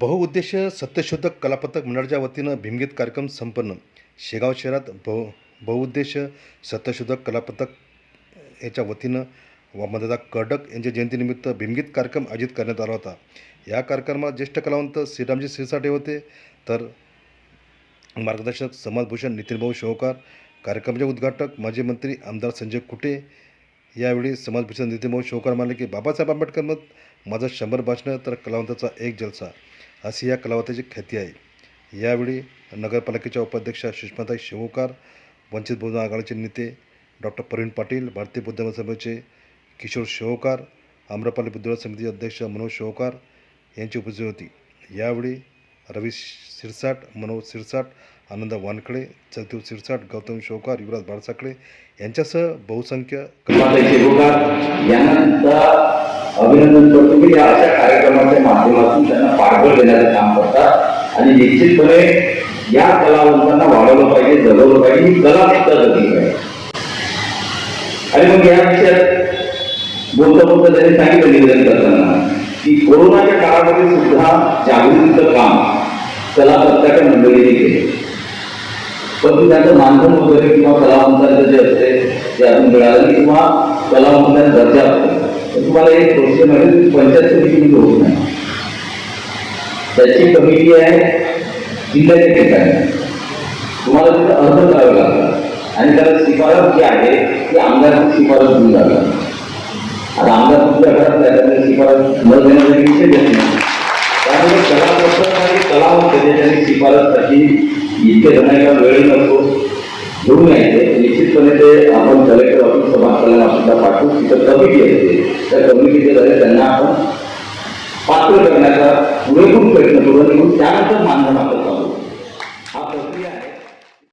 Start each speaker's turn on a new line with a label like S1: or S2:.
S1: बहुउद्देशीय सत्यशोधक कलापथक मंडळाच्या वतीनं भीमगीत कार्यक्रम संपन्न. शेगाव शहरात बहु बहुउद्देशीय सत्यशोधक कलापथक याच्या वतीनं वामनदादा कडक यांच्या जयंतीनिमित्त भीमगीत कार्यक्रम आयोजित करण्यात आला होता. या कार्यक्रमात ज्येष्ठ कलावंत श्रीरामजी सिरसाटे होते तर मार्गदर्शक समाजभूषण नितीनभाऊ शोकार कार्यक्रमाचे उद्घाटक माजी मंत्री आमदार संजय कुटे यावेळी समाजभूषण नितीनभाऊ शेवकार म्हणाले की बाबासाहेब आंबेडकर मत माझं शंभर भाषणं तर कलावंताचा एक जलसा. अशी या कलावंताची ख्याती आहे. यावेळी नगरपालिकेच्या उपाध्यक्षा सुषमाताई शेवकार वंचित बहुजन आघाडीचे नेते डॉक्टर प्रवीण पाटील भारतीय बुद्ध सभेचे किशोर शेवकार आम्रपाली बुद्धिबळ समितीचे अध्यक्ष मनोज शेवकार यांची उपस्थिती होती. यावेळी रवी सिरसाट मनोज सिरसाट आनंद वानखडे जगदेव सिरसाट गौतम शेवकार युवराज बाळसाकडे यांच्यासह बहुसंख्य
S2: अभिनंदन करतो की या अशा कार्यक्रमाच्या माध्यमातून त्यांना पाठबळ देण्याचं काम करतात. आणि निश्चितपणे या कलावंतांना वाढवलं पाहिजे जगवलं पाहिजे. ही कला सुद्धा जगली पाहिजे. आणि मग या विषयात बोलता बोलता त्यांनी सांगितलं निवेदन करताना की कोरोनाच्या काळामध्ये सुद्धा जागृतीचं काम कलाकर्त्याच्या मंडळीने केले. परंतु त्यांचं मानधन वगैरे किंवा कलावंतांचं जे असते ते अजून मिळालं किंवा कलावंतांचा दर्जा असतो तुम्हाला एक गोष्ट म्हणजे पंचायत समितीमध्ये होत नाही त्याची कमिटी आहे जिल्ह्याच्या ठिकाणी. तुम्हाला तिथं अर्ज करावे लागतात. आणि त्याला शिफारस जी आहे ती आमदाराची शिफारस देऊन जावी आता आमदार तुमच्या घरात त्याच्यामध्ये शिफारस न देण्याचा विषय देत नाही. त्यामुळे कलावंत आणि कलावंत त्याच्याने शिफारससाठी इतके जणांना वेळ नसतो. घेऊन यायचे निश्चितपणे ते आपण कलेक्टर कमिटी असते त्या कमिटीच्याद्वारे त्यांना आपण पात्र करण्याचा पुरेपूर प्रयत्न करून त्यानंतर मग त्यानंतर